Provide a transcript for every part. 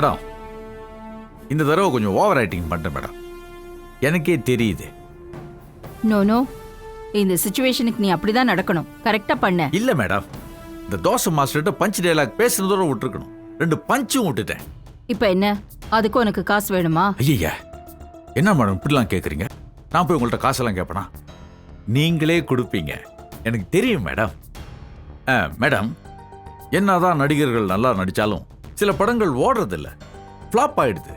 Madam இந்த தடவை கொஞ்சம் ஓவர் ரைட்டிங் பண்ணிட்டேன் மேடம். எனக்கே தெரியுது. No no. இந்த சுச்சுவேஷனுக்கு நீ அப்படிதான் நடக்கணும். கரெக்டா பண்ண. இல்ல மேடம். இந்த தோசை மாஸ்டர்கிட்ட பஞ்ச் டைலாக் பேசுனதோட விட்டுருக்கணும். ரெண்டு பஞ்சும் விட்டுட்டேன். இப்ப என்ன? அதுக்கு உனக்கு காசு வேணுமா? ஐயா என்ன மேடம் இப்படிலாம் கேட்குறீங்க நான் போய் உங்கள்கிட்ட காசெல்லாம் கேட்பேனா நீங்களே கொடுப்பீங்க. எனக்கு தெரியும் மேடம். ஆ, மேடம் என்னதான் நடிகர்கள் நல்லா நடிச்சாலும் சில படங்கள் ஓடுறதில்ல. ஃப்ளாப் ஆயிடுது.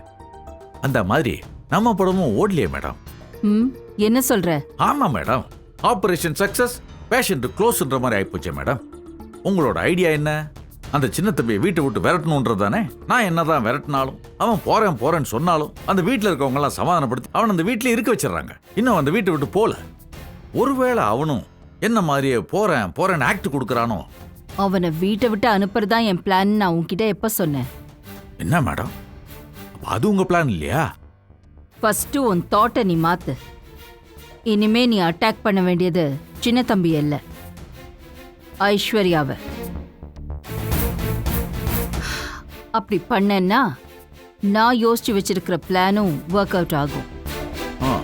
அந்த மாதிரி நம்ம படமும் ஓடலையே மேடம் ம் என்ன சொல்ற? ஆமா மேடம் ஆபரேஷன் சக்சஸ் பேஷண்ட் க்ளோஸ்ன்ற மாதிரி ஆயிப்போச்சே மேடம் உங்களோட ஐடியா என்ன? அந்த சின்ன தம்பியை வீட்டை விட்டு விரட்டணுன்றது தானே? நான் என்னதான் விரட்டினாலும் அவன் போறேன் போறேன்னு சொன்னாலும் அந்த வீட்டில் இருக்கவங்க எல்லாம் சமாதானப்படுத்தி அவன் அந்த வீட்டில் இருக்க வச்சிடறாங்க. இன்னும் அந்த வீட்டை விட்டு போல. ஒருவேளை அவனும் என்ன மாதிரியே போறேன் போறேன்னு ஆக்ட் கொடுக்குறானோ அவனை வீட்டை விட்டு அனுப்புறதா என் பிளான் நான் உன்கிட்ட எப்ப சொன்னேன்? என்ன மேடம்? அது உங்க பிளான் இல்லையா? ஃபர்ஸ்ட் உன் தாட்டை நீ மாத்து. இனிமே நீ அட்டாக் பண்ண வேண்டியது சின்ன தம்பி இல்ல ஐஸ்வர்யாவை. அப்படி பண்ணேன்னா நான் யோசிச்சு வச்சிருக்கிற பிளானும் ஒர்க் அவுட் ஆகும். ஆ.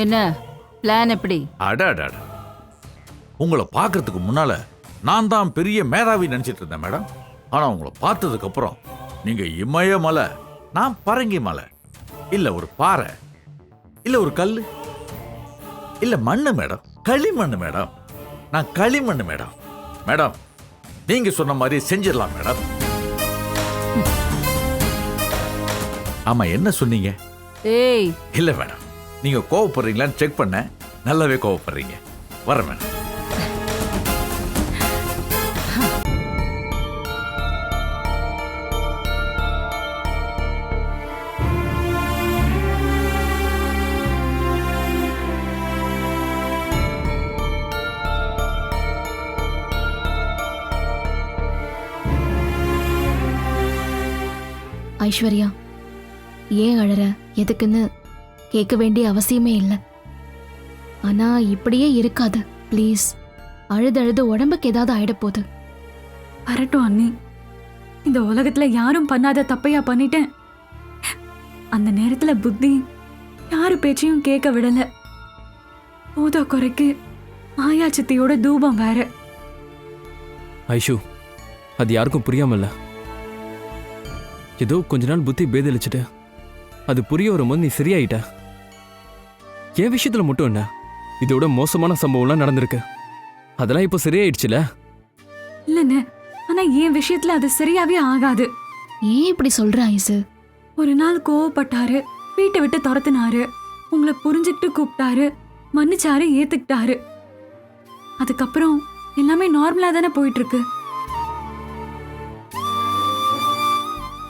என்ன? பிளான் எப்படி? அட அட அட. உங்களை பார்க்கறதுக்கு முன்னால நான் தான் பெரிய மேதாவி நினைச்சிட்டு இருந்தேன் மேடம். ஆனா உங்களை பார்த்ததுக்கு அப்புறம் நீங்க இமய மலை நான் பரங்கி மலை. இல்ல ஒரு பாறை. இல்ல ஒரு கல்லு இல்ல மண்ணு மேடம். களிமண்ணு மேடம். நான் களிமண்ணு மேடம். மேடம் நீங்க சொன்ன மாதிரி செஞ்சிடலாம் மேடம். ஆமா என்ன சொன்னீங்க? ஏய். இல்ல மேடம். நீங்க கோவப்படுறீங்களான்னு செக் பண்ண நல்லாவே கோவப்படுறீங்க. வர மேடம். ஐஸ்வர்யா ஏன் அழற? எதுக்குன்னு கேட்க வேண்டிய அவசியமே இல்லை. ஆனா இப்படியே இருக்காது ப்ளீஸ். அழுது அழுது உடம்புக்கு ஏதாவது ஆயிடப் போகுது வரட்டும் அண்ணி. இந்த உலகத்துல யாரும் பண்ணாத தப்பையா பண்ணிட்டேன். அந்த நேரத்துல புத்தி யாரு பேச்சையும் கேட்க விடல. போதா குறைக்கு மாயா சித்தியோட தூபம் வேற. ஐஷு அது யாருக்கும் புரியாமல்ல. ஏதோ கொஞ்ச நாள் புத்தி பேதலிச்சுட்டு அது புரிய வரும்போது நீ சரியாயிட்ட. என் விஷயத்துல மட்டும் என்ன? இதோட மோசமான சம்பவம்லாம் நடந்திருக்கு. அதெல்லாம் இப்போ சரியாயிடுச்சுல? இல்லைண்ணே ஆனா என் விஷயத்துல அது சரியாவே ஆகாது. ஏன் இப்படி சொல்ற ஐசு? ஒரு நாள் கோவப்பட்டாரு வீட்டை விட்டு துரத்துனாரு உங்களை புரிஞ்சுக்கிட்டு கூப்பிட்டாரு மன்னிச்சாரு ஏத்துக்கிட்டாரு. அதுக்கப்புறம் எல்லாமே நார்மலா தானே போயிட்டு இருக்கு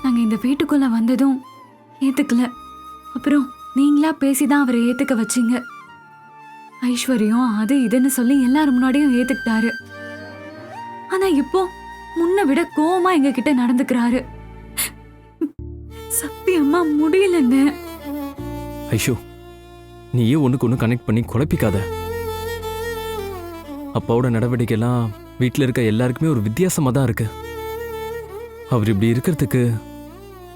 நாங்க இந்த வீட்டுக்குள்ள வந்ததும் ஏத்துக்கல. அப்புறம் நீங்களா பேசிதான் அவரை ஏத்துக்க வச்சீங்க. ஐஸ்வர்யம் அது இதுன்னு சொல்லி எல்லாரும் முன்னாடியும் ஏத்துக்கிட்டாரு. ஆனா இப்போ முன்ன விட கோவமா எங்க கிட்ட நடந்துக்கிறாரு. சத்தியமா முடியலங்க ஐஷோ நீயே ஒண்ணுக்கு ஒன்று கனெக்ட் பண்ணி குழப்பிக்காத. அப்பாவோட நடவடிக்கைலாம் வீட்டில் இருக்க எல்லாருக்குமே ஒரு வித்தியாசமாக தான் இருக்கு. அவர் இப்படி இருக்கிறதுக்கு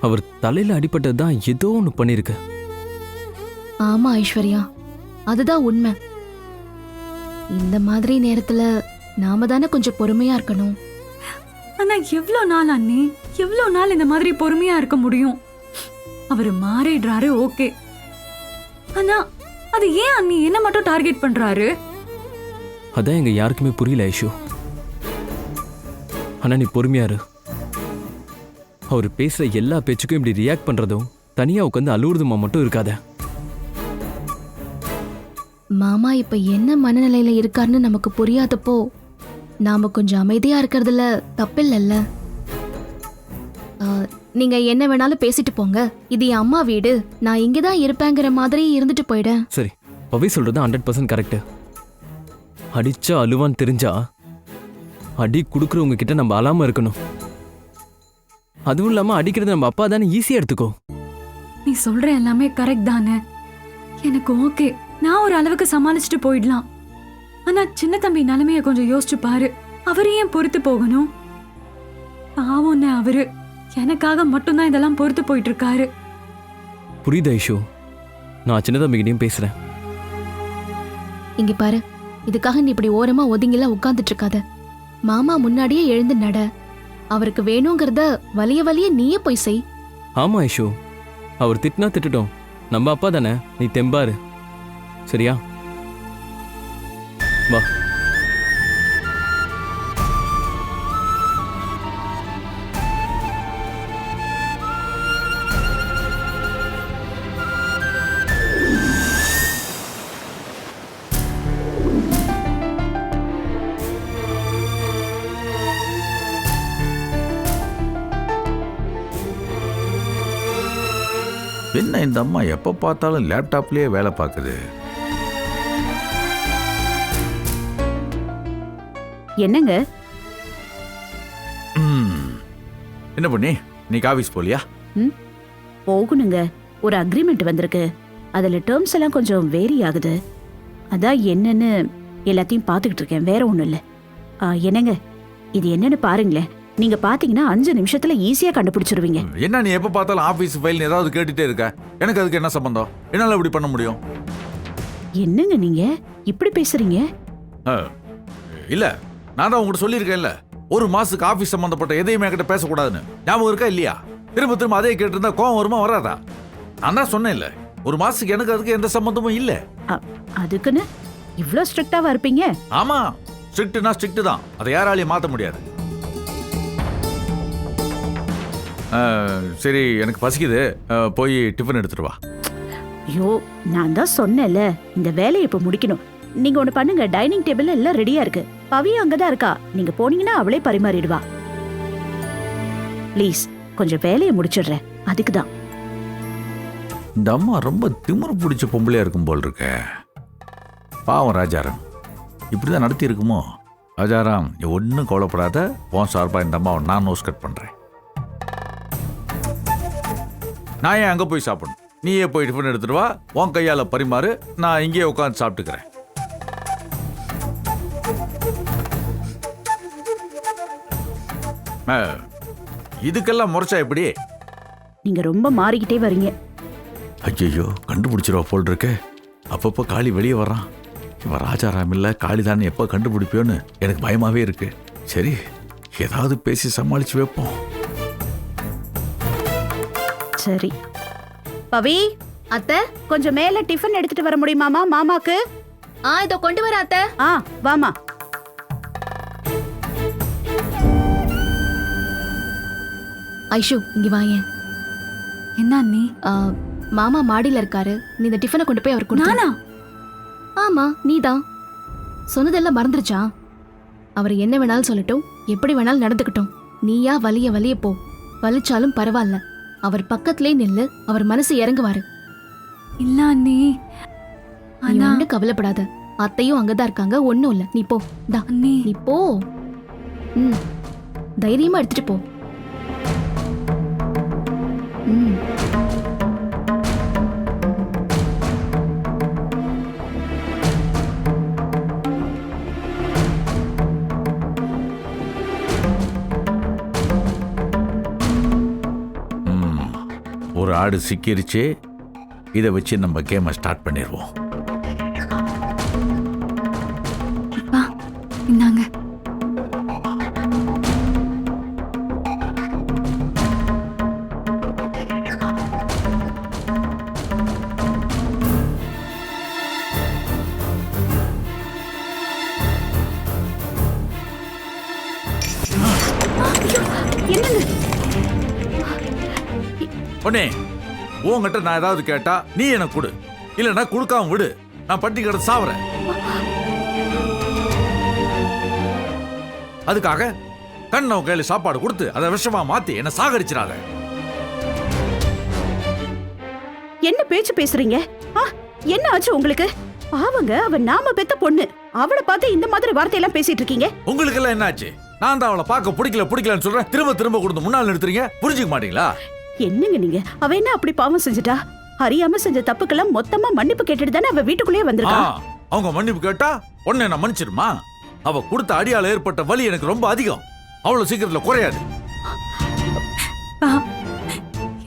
அவர் தலையில் அடிபட்டது தான் ஏதோ ஒன்று பண்ணியிருக்கு ஆமா ஐஸ்வர்யா. அதுதான் உண்மை. இந்த மாதிரி நேரத்துல நாம தானே கொஞ்சம் பொறுமையா இருக்கணும். ஆனா எவ்ளோ நாள் அண்ணி? எவ்ளோ நாள் இந்த மாதிரி பொறுமையா இருக்க முடியும்? அவரு மாறிடுறாரு ஓகே. ஆனா அது ஏன் அண்ணி என்ன மட்டும் டார்கெட் பண்றாரு? அதான் எங்க யாருக்குமே புரியல ஐஷு. ஆனா நீ பொறுமையா இரு. அவர் பேசுற எல்லா பேச்சுக்கும் இப்படி ரியாக்ட் பண்றதும் தனியா உட்காந்து அழுவுறதுமா மட்டும் இருக்காத. மாமா இப்ப என்ன மனநிலையில இருக்காருன்னு நமக்கு புரியாதப்போ நாம கொஞ்சம் அமைதியா இருக்கிறதுல தப்பில்லைல்ல. நீங்க என்ன வேணாலும் பேசிட்டு போங்க. இது என் அம்மா வீடு. நான் இங்கதான் இருப்பேங்கிற மாதிரி இருந்துட்டு போயிடேன் சரி பவி சொல்றது ஹண்ட்ரட் பர்சன்ட் கரெக்டு அடிச்சா அழுவான்னு தெரிஞ்சா அடி கொடுக்குறவங்க கிட்ட நம்ம அழாம இருக்கணும். அதுவும் இல்லாம அடிக்கிறது நம்ம அப்பா தானே ஈஸியா எடுத்துக்கோ. நீ சொல்ற எல்லாமே கரெக்ட் தானே. எனக்கு ஓகே நான் ஒரு அளவுக்கு சமாளிச்சுட்டு போயிடலாம். ஆனா சின்ன தம்பி நிலைமைய கொஞ்சம் யோசிச்சு பாரு. அவரு ஏன் பொறுத்து போகணும்? பாவம்னு அவரு. எனக்காக மட்டும்தான் இதெல்லாம் பொறுத்து போயிட்டு இருக்காரு புரியுது ஐஷு? நான் சின்ன தம்பிக்கிட்டையும் பேசுறேன். இங்க பாரு. இதுக்காக நீ இப்படி ஓரமா ஒதுங்கிலாம் உட்கார்ந்துட்டு இருக்காத மாமா முன்னாடியே எழுந்து நட. அவருக்கு வேணுங்கிறத வலிய வலிய நீயே போய் செய். ஆமா ஐஷு. அவர் திட்டினா திட்டுட்டோம். நம்ம அப்பா தானே. நீ தெம்பாரு. சரியா? வா. என்ன இந்த அம்மா எப்போ பார்த்தாலும் லேப்டாப்லயே வேலை பார்க்குது? என்னங்க. என்ன பண்ணி நீக்கு ஆஃபீஸ் போலியா? போகணுங்க. ஒரு அக்ரிமெண்ட் வந்திருக்கு. அதுல டேர்ம்ஸ் எல்லாம் கொஞ்சம் வேரி ஆகுது. அதான் என்னன்னு எல்லாத்தையும் பார்த்துக்கிட்டு இருக்கேன். வேற ஒண்ணும் இல்ல. ஆ, என்னங்க? இது என்னன்னு பாருங்களேன். நீங்க பாத்தீங்கன்னா அஞ்சு நிமிஷத்துல ஈஸியா கண்டுபிடிச்சிருவீங்க. என்ன நீ எப்போ பார்த்தாலும் ஆஃபீஸ் ஃபைல் ஏதாவது கேட்டுட்டே இருக்க? எனக்கு அதுக்கு என்ன சம்பந்தம்? என்னால் இப்படி பண்ண முடியும்? என்னங்க நீங்க? இப்படி பேசுறீங்க? இல்ல. நான் தான் உங்கள்கிட்ட சொல்லியிருக்கேன்ல. ஒரு மாசத்துக்கு ஆஃபீஸ் சம்பந்தப்பட்ட எதையுமே என்கிட்ட பேசக்கூடாதுன்னு. ஞாபகம் இருக்கா இல்லையா? திரும்ப திரும்ப அதே கேட்டிருந்தா கோவம் வருமா வராதா? நான் தான் சொன்னேன்ல. ஒரு மாசத்துக்கு எனக்கு அதுக்கு எந்த சம்பந்தமும் இல்லை. அதுக்குன்னு இவ்ளோ ஸ்ட்ரிக்டாவா இருப்பீங்க? ஆமா. ஸ்ட்ரிக்ட்னா ஸ்ட்ரிக்ட் தான். அதை யாராலையும் மாற்ற முடியாது. அஹ், சரி எனக்கு பசிக்குது. அஹ், போய் டிஃபன் எடுத்துட்டு வா. ஐயோ நான் தான் சொன்னேன்ல. இந்த வேலையை இப்ப முடிக்கணும். நீங்க ஒண்ணு பண்ணுங்க. டைனிங் டேபிள் எல்லாம் ரெடியா இருக்கு. பவி அங்கதான் இருக்கா? நீங்க போனீங்கன்னா அவளே பரிமாறிடுவா. ப்ளீஸ் கொஞ்சம் வேலையை முடிச்சிடுறேன். அதுக்கு தான் இந்த அம்மா ரொம்ப திமிரு பிடிச்ச பொம்பளையா இருக்கும் போல் இருக்க. பாவம் ராஜாராம். இப்படிதான் நடத்தி இருக்குமோ? ராஜாராம் நீ ஒன்றும் கவலைப்படாத. உன் சார்பா இந்த அம்மாவை நான் நோஸ் கட் பண்றேன். நான் ஏன் அங்கே போய் சாப்பிடணும்? நீயே போய் டிஃபன் எடுத்துட்டு வா. உன் கையால் பரிமாறு. நான் இங்கேயே உட்காந்து சாப்பிட்டுக்கிறேன். இதுக்கெல்லாம் முறைச்சா எப்படி? நீங்க ரொம்ப மாறிக்கிட்டே வரீங்க. ஐயோ கண்டுபிடிச்சிருவா போல் இருக்கு அப்பப்போ காளி வெளியே வர்றான். இவன் ராஜாராம் இல்ல காளிதான் எப்போ கண்டுபிடிப்பியோன்னு எனக்கு பயமாவே இருக்கு. சரி ஏதாவது பேசி சமாளிச்சு வைப்போம். சரி. பவி அத்தை கொஞ்சம் மேல டிஃபன் எடுத்துட்டு வர முடியுமாமா மாமாக்கு? ஆ இதோ கொண்டு வர அத்தை. ஆ வாமா. ஐஷு இங்க வாயேன் என்ன அண்ணி? மாமா மாடியில இருக்காரு. நீ இந்த டிஃபனை கொண்டு போய் அவர் கொடுத்து நானா? ஆமா நீதான். சொன்னதெல்லாம் மறந்துருச்சா? அவர் என்ன வேணாலும் சொல்லட்டும் எப்படி வேணாலும் நடந்துக்கட்டும். நீயா வலிய வலிய போ. வலிச்சாலும் பரவாயில்ல. அவர் பக்கத்திலே நில்லு அவர் மனசு இறங்குவாரு. இல்ல அண்ணி. நீ ஒண்ணு கவலைப்படாத. அத்தையும் அங்கதான் இருக்காங்க ஒண்ணும் இல்ல. நீ போ. அண்ணி. நீ போ. ம். தைரியமா எடுத்துட்டு போ. ஆடு சிக்கிருச்சு. இதை வச்சு நம்ம கேமை ஸ்டார்ட் பண்ணிடுவோம் இந்தாங்க. பொண்ணே உன்கிட்ட நான் ஏதாவது கேட்டா நீ எனக்கு கொடு. இல்லைன்னா கொடுக்காம விடு. நான் பட்டி கடை சாவறேன். அதுக்காக கண்ணவ கையில சாப்பாடு கொடுத்து அதை விஷமா மாத்தி என்ன சாகடிச்சிடாத. என்ன பேச்சு பேசுறீங்க? என்ன ஆச்சு உங்களுக்கு? பாவங்க அவ நாம பெத்த பொண்ணு. அவளை பார்த்து இந்த மாதிரி வார்த்தையெல்லாம் பேசிட்டு இருக்கீங்க. உங்களுக்கு எல்லாம் என்னாச்சு? நான் தான் அவளை பார்க்க பிடிக்கல பிடிக்கலன்னு சொல்றேன். திரும்ப திரும்ப கொடுத்து முன்னால் நிறுத்துறீங்க. புரிஞ்சுக்க மாட்டீங்களா? என்னங்க நீங்க? அவ என்ன அப்படி பாவம் செஞ்சுட்டா? அறியாம செஞ்ச தப்புக்கெல்லாம் மொத்தமா மன்னிப்பு கேட்டுட்டு தானே அவ வீட்டுக்குள்ளேயே ஆ, வந்திருக்கா அவங்க மன்னிப்பு கேட்டா உடனே நான் மன்னிச்சிருமா? அவ கொடுத்த அடியால ஏற்பட்ட வலி எனக்கு ரொம்ப அதிகம். அவ்வளவு சீக்கிரத்துல குறையாது.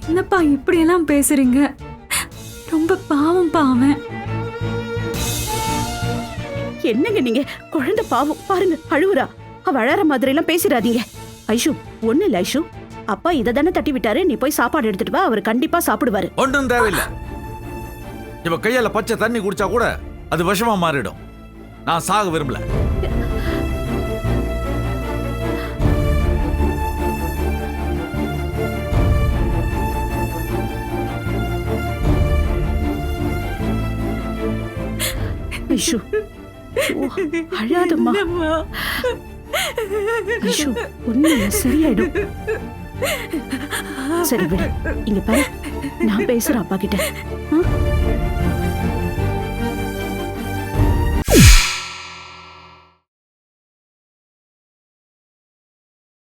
என்னப்பா இப்படியெல்லாம் பேசுறீங்க? ரொம்ப பாவம்ப்பா அவன். என்னங்க நீங்க? குழந்தை பாவம். பாருங்க அழுவுறா. அவ அழற மாதிரி எல்லாம் பேசிடாதீங்க. ஐஷு ஒண்ணு இல்ல ஐஷு. அப்பா இதை தானே தட்டி விட்டாரு. நீ போய் சாப்பாடு எடுத்துட்டு வா அவர் கண்டிப்பா சாப்பிடுவாரு. ஒன்றும் தேவையில்லை. இவ கையால பச்சை தண்ணி குடிச்சா கூட அது விஷமா மாறிடும். நான் சாக விரும்பல. ஐஷு அழாதம்மா. ஐஷு ஒண்ணு சரியாயிடும். சரி விடு. இங்க பாரு. நான் பேசுறேன் அப்பா கிட்ட.